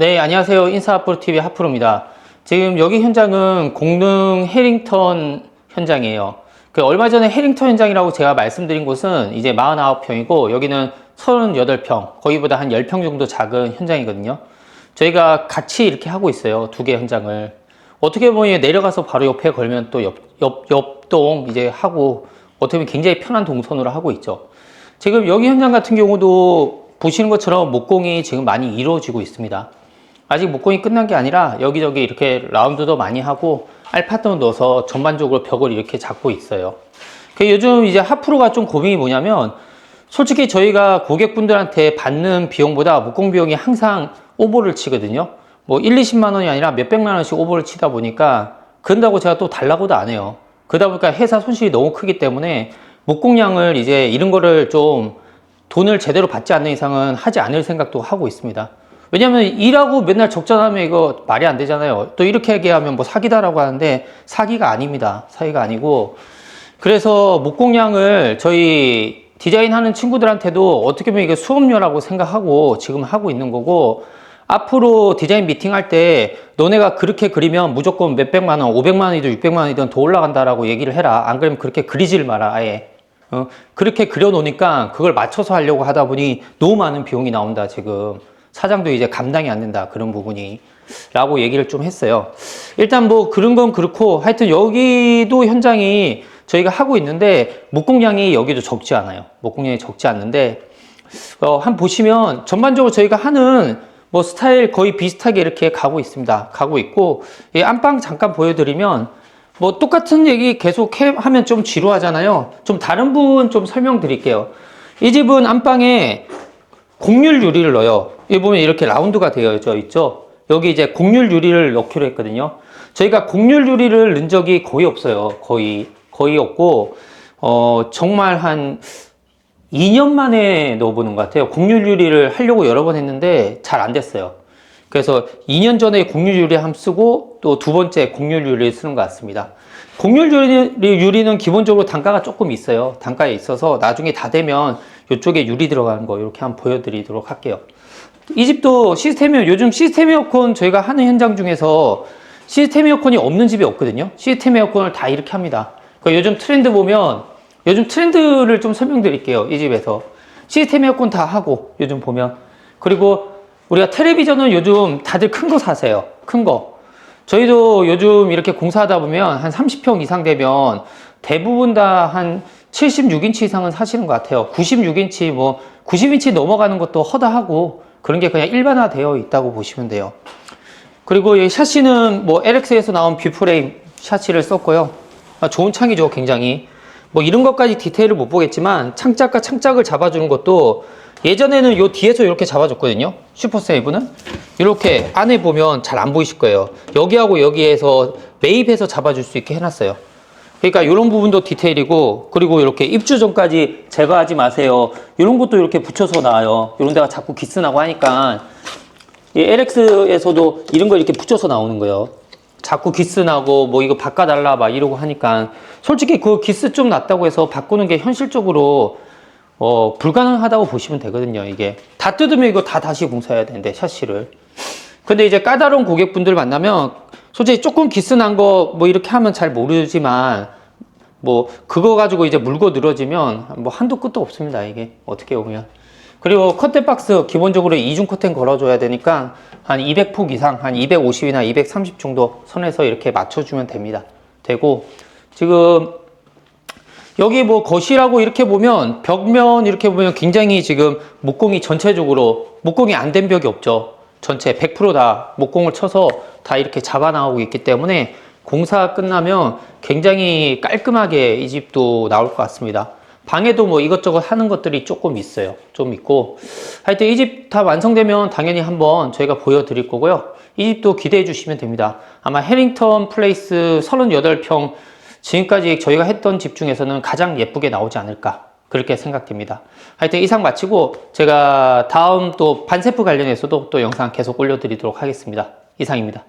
네, 안녕하세요. 인사하프로TV 하프로입니다. 지금 여기 현장은 공릉 해링턴 현장이에요. 그 얼마 전에 해링턴 현장이라고 제가 말씀드린 곳은 이제 49평이고 여기는 38평, 거기보다 한 10평 정도 작은 현장이거든요. 저희가 같이 이렇게 하고 있어요. 두 개 현장을. 어떻게 보면 내려가서 바로 옆에 걸면 또 옆, 옆, 옆동 이제 하고 어떻게 보면 굉장히 편한 동선으로 하고 있죠. 지금 여기 현장 같은 경우도 보시는 것처럼 목공이 지금 많이 이루어지고 있습니다. 아직 목공이 끝난 게 아니라 여기저기 이렇게 라운드도 많이 하고 알파도 넣어서 전반적으로 벽을 이렇게 잡고 있어요. 그 요즘 이제 하프로가 좀 고민이 뭐냐면 솔직히 저희가 고객분들한테 받는 비용보다 목공 비용이 항상 오버를 치거든요. 뭐 1, 20만 원이 아니라 몇백만 원씩 오버를 치다 보니까 그런다고 제가 또 달라고도 안 해요. 그러다 보니까 회사 손실이 너무 크기 때문에 목공량을 이제 이런 거를 좀 돈을 제대로 받지 않는 이상은 하지 않을 생각도 하고 있습니다. 왜냐면 일하고 맨날 적자나면 이거 말이 안 되잖아요. 또 이렇게 얘기하면 뭐 사기다라고 하는데 사기가 아닙니다. 사기가 아니고 그래서 목공량을 저희 디자인하는 친구들한테도 어떻게 보면 이게 수업료라고 생각하고 지금 하고 있는 거고 앞으로 디자인 미팅 할 때 너네가 그렇게 그리면 무조건 몇백만 원, 오백만 원이든 육백만 원이든 더 올라간다라고 얘기를 해라. 안 그러면 그렇게 그리질 마라. 아예. 어, 그렇게 그려놓으니까 그걸 맞춰서 하려고 하다 보니 너무 많은 비용이 나온다 지금 사장도 이제 감당이 안 된다 그런 부분이 라고 얘기를 좀 했어요 일단 뭐 그런 건 그렇고 하여튼 여기도 현장이 저희가 하고 있는데 목공량이 여기도 적지 않아요 목공량이 적지 않는데 어, 한 보시면 전반적으로 저희가 하는 뭐 스타일 거의 비슷하게 이렇게 가고 있습니다 가고 있고 이 안방 잠깐 보여드리면 뭐 똑같은 얘기 계속 해, 하면 좀 지루하잖아요. 좀 다른 부분 좀 설명드릴게요. 이 집은 안방에 곡률 유리를 넣어요. 여기 보면 이렇게 라운드가 되어져 있죠. 여기 이제 곡률 유리를 넣기로 했거든요. 저희가 곡률 유리를 넣은 적이 거의 없어요. 거의 거의 없고 어 정말 한 2년 만에 넣어보는 것 같아요. 곡률 유리를 하려고 여러 번 했는데 잘 안 됐어요. 그래서 2년 전에 곡률 유리 함 쓰고 또 두 번째 곡률 유리를 쓰는 것 같습니다. 곡률 유리, 유리는 기본적으로 단가가 조금 있어요. 단가에 있어서 나중에 다 되면 이쪽에 유리 들어가는 거 이렇게 한번 보여드리도록 할게요. 이 집도 시스템 에 요즘 시스템 에어컨 저희가 하는 현장 중에서 시스템 에어컨이 없는 집이 없거든요. 시스템 에어컨을 다 이렇게 합니다. 그 요즘 트렌드 보면 요즘 트렌드를 좀 설명드릴게요. 이 집에서 시스템 에어컨 다 하고 요즘 보면 그리고 우리가 텔레비전은 요즘 다들 큰 거 사세요. 큰 거. 저희도 요즘 이렇게 공사하다 보면 한 30평 이상 되면 대부분 다 한 76인치 이상은 사시는 것 같아요. 96인치, 뭐 90인치 넘어가는 것도 허다하고 그런 게 그냥 일반화되어 있다고 보시면 돼요. 그리고 이 샤시는 뭐 LX에서 나온 뷰프레임 샤시를 썼고요. 아, 좋은 창이죠, 굉장히. 뭐 이런 것까지 디테일을 못 보겠지만 창짝과 창짝을 잡아주는 것도 예전에는 요 뒤에서 이렇게 잡아줬거든요. 슈퍼세이브는. 이렇게 안에 보면 잘 안 보이실 거예요. 여기하고 여기에서 매입해서 잡아줄 수 있게 해놨어요. 그러니까 이런 부분도 디테일이고 그리고 이렇게 입주 전까지 제거하지 마세요. 이런 것도 이렇게 붙여서 나와요. 이런 데가 자꾸 기스나고 하니까 이 LX에서도 이런 거 이렇게 붙여서 나오는 거예요. 자꾸 기스 나고 뭐 이거 바꿔달라 막 이러고 하니까 솔직히 그 기스 좀 났다고 해서 바꾸는 게 현실적으로 어, 불가능하다고 보시면 되거든요, 이게. 다 뜯으면 이거 다 다시 공사해야 되는데, 샤시를. 근데 이제 까다로운 고객분들 만나면, 솔직히 조금 기스난 거 뭐 이렇게 하면 잘 모르지만, 뭐, 그거 가지고 이제 물고 늘어지면, 뭐 한도 끝도 없습니다, 이게. 어떻게 보면. 그리고 커튼 박스 기본적으로 이중 커튼 걸어줘야 되니까, 한 200폭 이상, 한 250이나 230 정도 선에서 이렇게 맞춰주면 됩니다. 되고, 지금, 여기 뭐 거실하고 이렇게 보면 벽면 이렇게 보면 굉장히 지금 목공이 전체적으로 목공이 안 된 벽이 없죠. 전체 100%다 목공을 쳐서 다 이렇게 잡아 나오고 있기 때문에 공사 끝나면 굉장히 깔끔하게 이 집도 나올 것 같습니다. 방에도 뭐 이것저것 하는 것들이 조금 있어요. 좀 있고. 하여튼 이 집 다 완성되면 당연히 한번 저희가 보여드릴 거고요. 이 집도 기대해 주시면 됩니다. 아마 해링턴 플레이스 38평 지금까지 저희가 했던 집 중에서는 가장 예쁘게 나오지 않을까 그렇게 생각됩니다. 하여튼 이상 마치고 제가 다음 또 반세프 관련해서도 또 영상 계속 올려드리도록 하겠습니다. 이상입니다.